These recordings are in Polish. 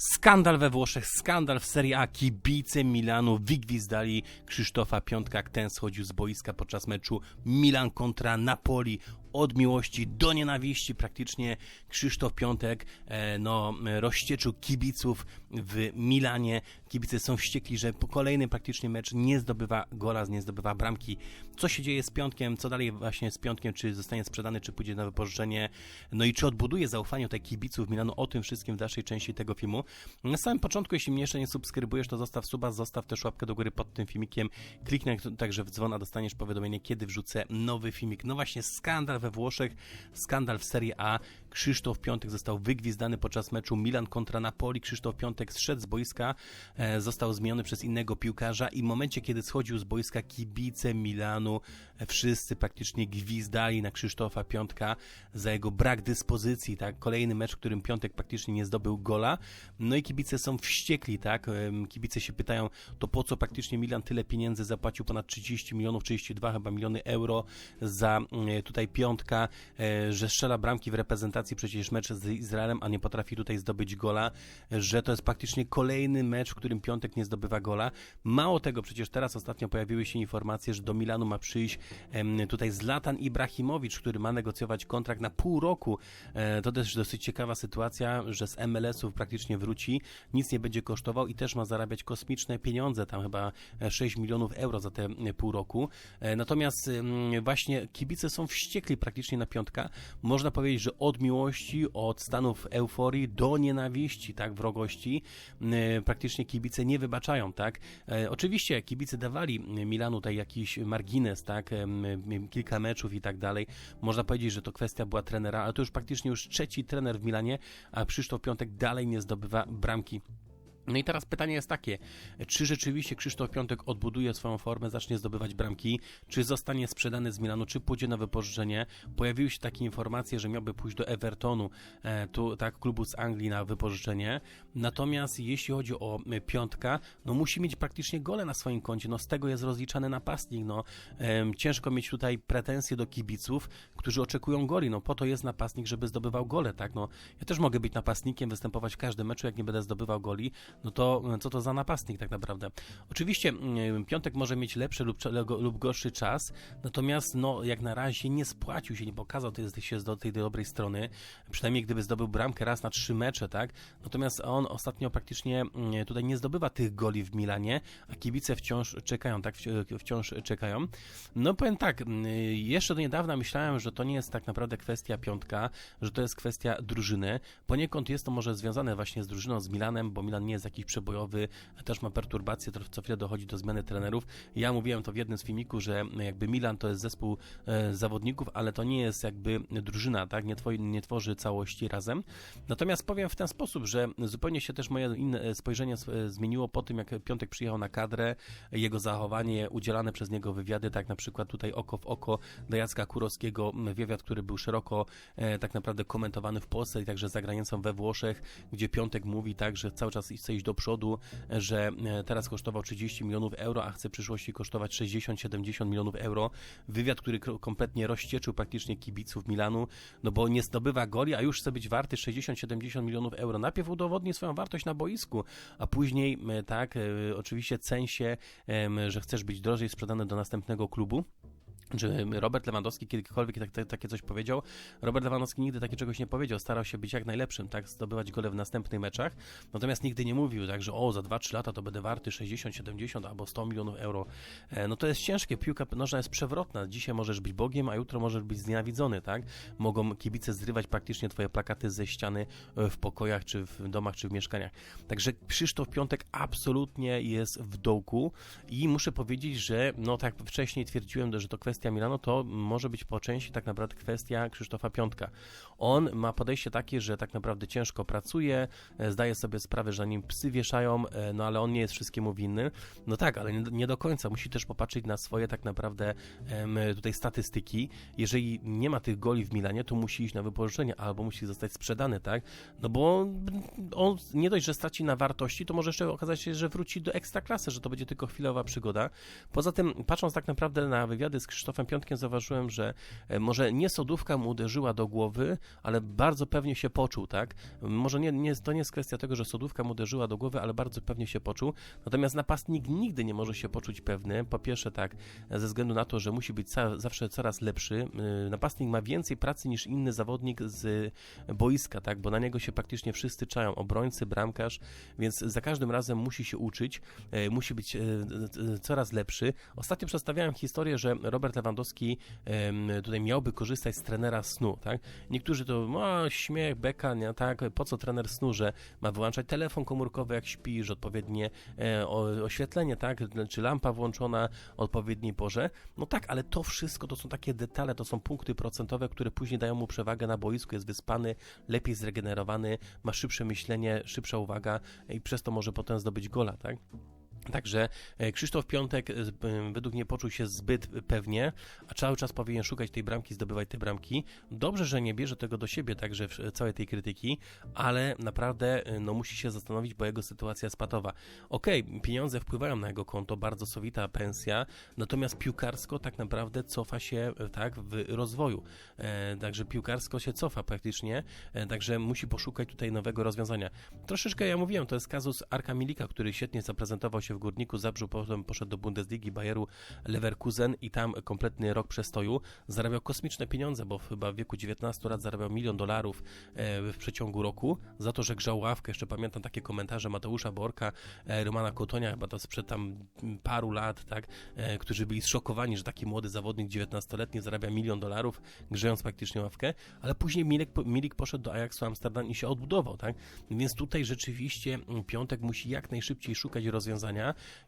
Skandal we Włoszech, skandal w Serie A. Kibice Milanu wygwizdali Krzysztofa Piątka, ten schodził z boiska podczas meczu Milan kontra Napoli. Od miłości do nienawiści praktycznie Krzysztof Piątek e, no, rozścieczył kibiców w Milanie. Kibice są wściekli, że kolejny praktycznie mecz nie zdobywa gola, nie zdobywa bramki. Co się dzieje z Piątkiem? Co dalej właśnie z Piątkiem? Czy zostanie sprzedany, czy pójdzie na wypożyczenie? No i czy odbuduje zaufanie tych kibiców Milanu? O tym wszystkim w dalszej części tego filmu. Na samym początku, jeśli mnie jeszcze nie subskrybujesz, to zostaw suba, zostaw też łapkę do góry pod tym filmikiem. Kliknij także w dzwon, a dostaniesz powiadomienie, kiedy wrzucę nowy filmik. No właśnie, skandal we Włoszech, skandal w Serie A. Krzysztof Piątek został wygwizdany podczas meczu Milan kontra Napoli. Krzysztof Piątek zszedł z boiska, e, został zmieniony przez innego piłkarza i w momencie, kiedy schodził z boiska kibice Milanu, e, wszyscy praktycznie gwizdali na Krzysztofa Piątka za jego brak dyspozycji, tak? Kolejny mecz, w którym Piątek praktycznie nie zdobył gola. No i kibice są wściekli, tak? Kibice się pytają, to po co praktycznie Milan tyle pieniędzy zapłacił, ponad 30 milionów, 32 chyba miliony euro za e, tutaj Piątka, e, że strzela bramki w reprezentacji przecież mecz z Izraelem, a nie potrafi tutaj zdobyć gola, że to jest praktycznie kolejny mecz, w którym Piątek nie zdobywa gola. Mało tego, przecież teraz ostatnio pojawiły się informacje, że do Milanu ma przyjść tutaj Zlatan Ibrahimowicz, który ma negocjować kontrakt na pół roku. E, to też dosyć ciekawa sytuacja, że z MLS-ów praktycznie wróci, nic nie będzie kosztował i też ma zarabiać kosmiczne pieniądze, tam chyba e, 6 milionów euro za te e, pół roku. E, Natomiast właśnie kibice są wściekli praktycznie na piątka. Można powiedzieć, że od miłości, od stanów euforii do nienawiści, tak, wrogości, e, praktycznie kibice nie wybaczają, tak. E, Oczywiście kibice dawali Milanu tutaj jakiś margines, tak, em, kilka meczów i tak dalej. Można powiedzieć, że to kwestia była trenera, ale to już praktycznie już trzeci trener w Milanie, a Krzysztof Piątek dalej nie zdobywa bramki. No i teraz pytanie jest takie, czy rzeczywiście Krzysztof Piątek odbuduje swoją formę, zacznie zdobywać bramki, czy zostanie sprzedany z Milanu, czy pójdzie na wypożyczenie? Pojawiły się takie informacje, że miałby pójść do Evertonu, e, tu tak klubu z Anglii na wypożyczenie. Natomiast jeśli chodzi o e, Piątka, no musi mieć praktycznie gole na swoim koncie, no z tego jest rozliczany napastnik, no ciężko mieć tutaj pretensje do kibiców, którzy oczekują goli, no po to jest napastnik, żeby zdobywał gole, tak, no ja też mogę być napastnikiem, występować w każdym meczu, jak nie będę zdobywał goli, no to co to za napastnik tak naprawdę? Oczywiście mm, Piątek może mieć lepszy lub, lub gorszy czas, natomiast no jak na razie nie spłacił się, nie pokazał tej, się do tej dobrej strony, przynajmniej gdyby zdobył bramkę raz na trzy mecze, tak? Natomiast on ostatnio praktycznie mm, tutaj nie zdobywa tych goli w Milanie, a kibice wciąż czekają, tak? Wci- Wciąż czekają. No powiem tak, mm, jeszcze do niedawna myślałem, że to nie jest tak naprawdę kwestia Piątka, że to jest kwestia drużyny. Poniekąd jest to może związane właśnie z drużyną, z Milanem, bo Milan nie jest jakiś przebojowy, też ma perturbacje, co chwilę dochodzi do zmiany trenerów. Ja mówiłem to w jednym z filmików, że jakby Milan to jest zespół e, zawodników, ale to nie jest jakby drużyna, tak? Nie, twoi, nie tworzy całości razem. Natomiast powiem w ten sposób, że zupełnie się też moje inne spojrzenie e, zmieniło po tym, jak Piątek przyjechał na kadrę, jego zachowanie, udzielane przez niego wywiady, tak na przykład tutaj oko w oko do Jacka Kurowskiego, wywiad, który był szeroko e, tak naprawdę komentowany w Polsce i także za granicą we Włoszech, gdzie Piątek mówi tak, że cały czas chce iść do przodu, że e, teraz kosztował 30 milionów euro, a chce w przyszłości kosztować 60-70 milionów euro. Wywiad, który kompletnie rozścieczył praktycznie kibiców Milanu, no bo nie zdobywa goli, a już chce być warty 60-70 milionów euro. Najpierw udowodni swoją wartość na boisku, a później e, tak, e, oczywiście ceń się, że chcesz być drożej sprzedany do następnego klubu. Czy Robert Lewandowski kiedykolwiek tak, tak, takie coś powiedział? Robert Lewandowski nigdy takie czegoś nie powiedział. Starał się być jak najlepszym, tak, zdobywać gole w następnych meczach. Natomiast nigdy nie mówił, tak, że o, za 2-3 lata to będę warty 60, 70 albo 100 milionów euro. E, no to jest ciężkie. Piłka nożna jest przewrotna. Dzisiaj możesz być Bogiem, a jutro możesz być znienawidzony, tak? Mogą kibice zrywać praktycznie twoje plakaty ze ściany e, w pokojach, czy w domach, czy w mieszkaniach. Także Krzysztof Piątek absolutnie jest w dołku i muszę powiedzieć, że no tak wcześniej twierdziłem, że to kwestia Milano, to może być po części tak naprawdę kwestia Krzysztofa Piątka. On ma podejście takie, że tak naprawdę ciężko pracuje, e, zdaje sobie sprawę, że na nim psy wieszają, e, no ale on nie jest wszystkiemu winny. No tak, ale nie, do końca. Musi też popatrzeć na swoje tak naprawdę em, tutaj statystyki. Jeżeli nie ma tych goli w Milanie, to musi iść na wypożyczenie albo musi zostać sprzedany, tak? No bo on nie dość, że straci na wartości, to może jeszcze okazać się, że wróci do ekstraklasy, że to będzie tylko chwilowa przygoda. Poza tym, patrząc tak naprawdę na wywiady z Krzysztofem Krzysztofem Piątkiem zauważyłem, że e, może nie sodówka mu uderzyła do głowy, ale bardzo pewnie się poczuł, tak? Może nie, nie, to nie jest kwestia tego, że sodówka mu uderzyła do głowy, ale bardzo pewnie się poczuł. Natomiast napastnik nigdy nie może się poczuć pewny. Po pierwsze tak, ze względu na to, że musi być ca zawsze coraz lepszy. E, Napastnik ma więcej pracy niż inny zawodnik z boiska, tak? Bo na niego się praktycznie wszyscy czają, obrońcy, bramkarz, więc za każdym razem musi się uczyć, e, musi być coraz lepszy. Ostatnio przedstawiałem historię, że Robert Lewandowski tutaj miałby korzystać z trenera snu, tak? Niektórzy to, no, śmiech, beka, nie, tak? Po co trener snu, że ma wyłączać telefon komórkowy, jak śpi, że odpowiednie e, oświetlenie, tak? Czy lampa włączona o odpowiedniej porze. No tak, ale to wszystko to są takie detale, to są punkty procentowe, które później dają mu przewagę na boisku, jest wyspany, lepiej zregenerowany, ma szybsze myślenie, szybsza uwaga i przez to może potem zdobyć gola, tak? Także e, Krzysztof Piątek e, e, według mnie poczuł się zbyt pewnie, a cały czas powinien szukać tej bramki, zdobywać te bramki. Dobrze, że nie bierze tego do siebie, także całej tej krytyki, ale naprawdę no, musi się zastanowić, bo jego sytuacja jest patowa. Okej, pieniądze wpływają na jego konto, bardzo sowita pensja, natomiast piłkarsko tak naprawdę cofa się tak w rozwoju. E, także piłkarsko się cofa praktycznie, e, także musi poszukać tutaj nowego rozwiązania. Troszeczkę ja mówiłem, to jest kazus Arka Milika, który świetnie zaprezentował się w Górniku Zabrzu, potem poszedł do Bundesligi Bayeru Leverkusen i tam kompletny rok przestoju. Zarabiał kosmiczne pieniądze, bo chyba w wieku 19 lat zarabiał milion dolarów e, w przeciągu roku za to, że grzał ławkę. Jeszcze pamiętam takie komentarze Mateusza Borka, e, Romana Kotonia, chyba to sprzed tam paru lat, tak, e, którzy byli zszokowani, że taki młody zawodnik 19-letni zarabia milion dolarów, grzejąc praktycznie ławkę, ale później Milik, Milik poszedł do Ajaxu Amsterdam i się odbudował, tak? Więc tutaj rzeczywiście mm, Piątek musi jak najszybciej szukać rozwiązania,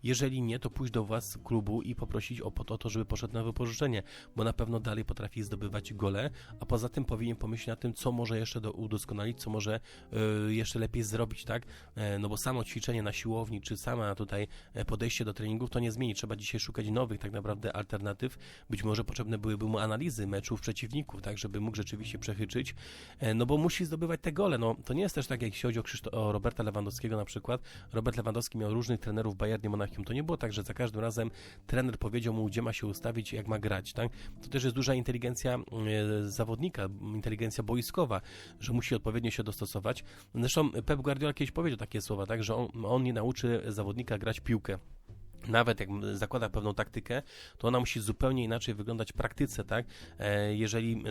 jeżeli nie, to pójść do władz klubu i poprosić o, o to, żeby poszedł na wypożyczenie, bo na pewno dalej potrafi zdobywać gole, a poza tym powinien pomyśleć na tym, co może jeszcze do, udoskonalić, co może y, jeszcze lepiej zrobić, tak? E, no bo samo ćwiczenie na siłowni, czy sama tutaj e, podejście do treningów, to nie zmieni. Trzeba dzisiaj szukać nowych tak naprawdę alternatyw. Być może potrzebne byłyby mu analizy meczów przeciwników, tak, żeby mógł rzeczywiście przechyczyć, e, no bo musi zdobywać te gole. No to nie jest też tak, jak jeśli chodzi o, o Roberta Lewandowskiego na przykład. Robert Lewandowski miał różnych trenerów Bayernie Monachium. To nie było tak, że za każdym razem trener powiedział mu, gdzie ma się ustawić, jak ma grać, tak? To też jest duża inteligencja e, zawodnika, inteligencja boiskowa, że musi odpowiednio się dostosować. Zresztą Pep Guardiola kiedyś powiedział takie słowa, tak, że on, on nie nauczy zawodnika grać piłkę. Nawet jak zakłada pewną taktykę, to ona musi zupełnie inaczej wyglądać w praktyce, tak? E, jeżeli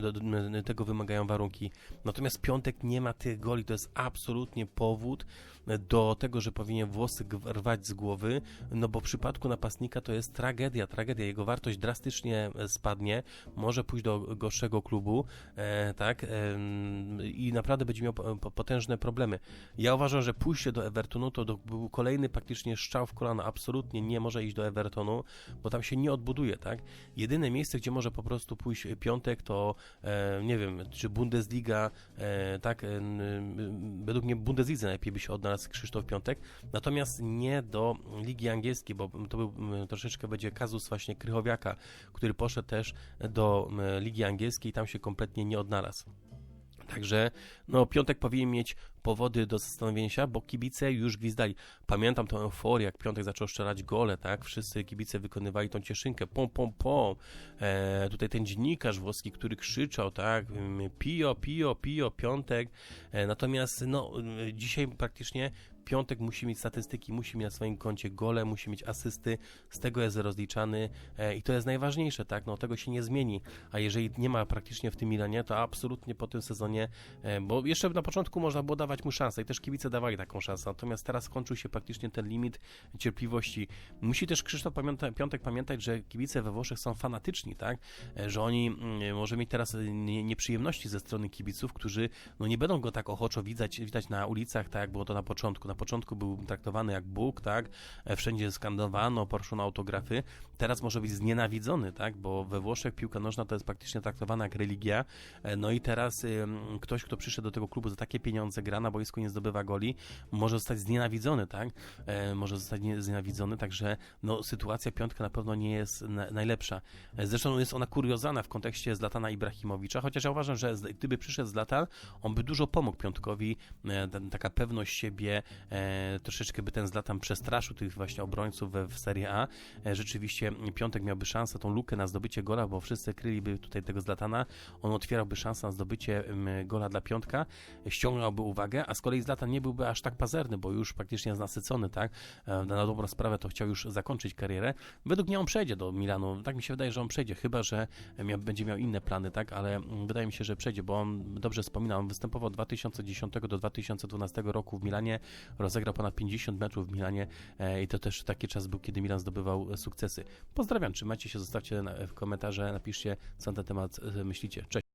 tego wymagają warunki. Natomiast piątek nie ma tych goli, to jest absolutnie powód do tego, że powinien włosy rwać z głowy, no bo w przypadku napastnika to jest tragedia, tragedia. Jego wartość drastycznie e, spadnie, może pójść do gorszego klubu, e, tak? I naprawdę będzie miał po- po- potężne problemy. Ja uważam, że pójście do Evertonu to był kolejny praktycznie strzał w kolano. Absolutnie nie może iść do Evertonu, bo tam się nie odbuduje, tak? Jedyne miejsce, gdzie może po prostu pójść piątek, to e, nie wiem, czy Bundesliga, e, tak? E, według mnie Bundeslidze najlepiej by się odnalazł Krzysztof Piątek, natomiast nie do Ligi Angielskiej, bo to był troszeczkę będzie kazus właśnie Krychowiaka, który poszedł też do Ligi Angielskiej i tam się kompletnie nie odnalazł. Także no, Piątek powinien mieć powody do zastanowienia się, bo kibice już gwizdali. Pamiętam tę euforię, jak Piątek zaczął strzelać gole, tak? Wszyscy kibice wykonywali tą cieszynkę, pom, pom, pom. E, tutaj ten dziennikarz włoski, który krzyczał, tak? Pio, pio, pio, Piątek. E, natomiast no, dzisiaj praktycznie Piątek musi mieć statystyki, musi mieć na swoim koncie gole, musi mieć asysty, z tego jest rozliczany e, i to jest najważniejsze, tak? No tego się nie zmieni, a jeżeli nie ma praktycznie w tym Milanie, to absolutnie po tym sezonie, e, bo jeszcze na początku można było dawać mu szansę i też kibice dawali taką szansę, natomiast teraz skończył się praktycznie ten limit cierpliwości. Musi też Krzysztof pamięta, Piątek pamiętać, że kibice we Włoszech są fanatyczni, tak? E, Że oni mm, może mieć teraz nie, nieprzyjemności ze strony kibiców, którzy no nie będą go tak ochoczo widać, widać na ulicach, tak jak było to na początku. Na początku był traktowany jak Bóg, tak? E, Wszędzie skandowano, proszono autografy. Teraz może być znienawidzony, tak? Bo we Włoszech piłka nożna to jest praktycznie traktowana jak religia. E, No i teraz ktoś, kto przyszedł do tego klubu za takie pieniądze, gra na boisku, nie zdobywa goli, może zostać znienawidzony, tak? E, Może zostać nie- znienawidzony, także no, sytuacja piątka na pewno nie jest na, najlepsza. Zresztą jest ona kuriozalna w kontekście Zlatana Ibrahimowicza, chociaż ja uważam, że gdyby przyszedł Zlatan, on by dużo pomógł piątkowi, taka pewność siebie, e, troszeczkę by ten Zlatan przestraszył tych właśnie obrońców we, w Serie A. E, rzeczywiście Piątek miałby szansę, tą lukę na zdobycie gola, bo wszyscy kryliby tutaj tego Zlatana. On otwierałby szansę na zdobycie gola dla Piątka, ściągnąłby uwagę, a z kolei Zlatan nie byłby aż tak pazerny, bo już praktycznie jest nasycony, tak? E, Na dobrą sprawę to chciał już zakończyć karierę. Według mnie on przejdzie do Milanu. Tak mi się wydaje, że on przejdzie, chyba że miał, będzie miał inne plany, tak? Ale mm, wydaje mi się, że przejdzie, bo on dobrze wspomina, on występował od 2010 do 2012 roku w Milanie, rozegrał ponad 50 meczów w Milanie e, i to też taki czas był, kiedy Milan zdobywał e, sukcesy. Pozdrawiam, trzymajcie się, zostawcie w komentarze, napiszcie, co na ten temat e, myślicie. Cześć.